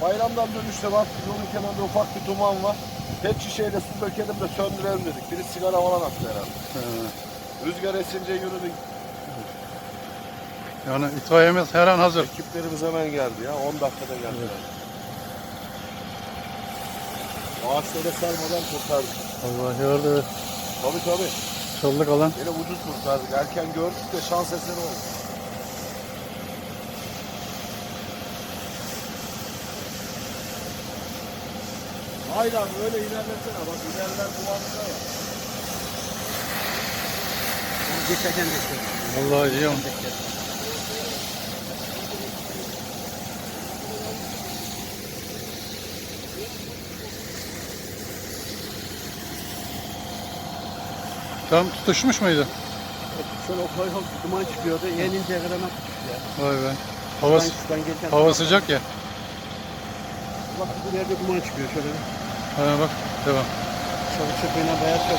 Bayramdan dönüşte baktık yolun kenarında ufak bir duman var. Pet şişeyle su dökelim de söndürelim dedik. Biri sigara falan attı herhalde. He. Rüzgar esince yürüdük. Yani itfaiyemiz her an hazır. Ekiplerimiz hemen geldi ya. 10 dakikada geldi. Ağaçları sarmadan kurtardık. Allah gördü. Tabii tabii. Çalılık alan. Yine ucuz kurtardık. Erken gördük de şans eseri oldu. Aynen öyle ilerlesene. Bak ilerler duvarında ya. Geçerken geçiyor. Allah olmuş. Tam tutuşmuş muydu? Şöyle koy koy duman çıkıyordu. Yenince kadar nasıl çıkıyor? Vay be. Hava, Şuradan- şuradan hava sıcak ya. Bak bu yerde duman çıkıyor şöyle. Ha, bak devam. Çalı çöpüyle beyaz mi?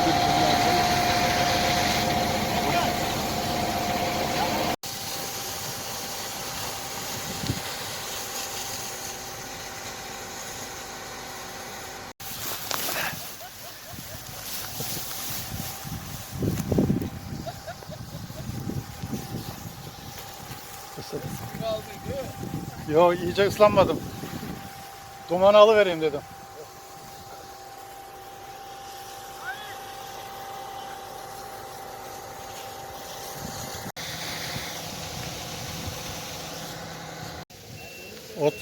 Yo iyice ıslanmadım. Dumanı alıvereyim dedim. от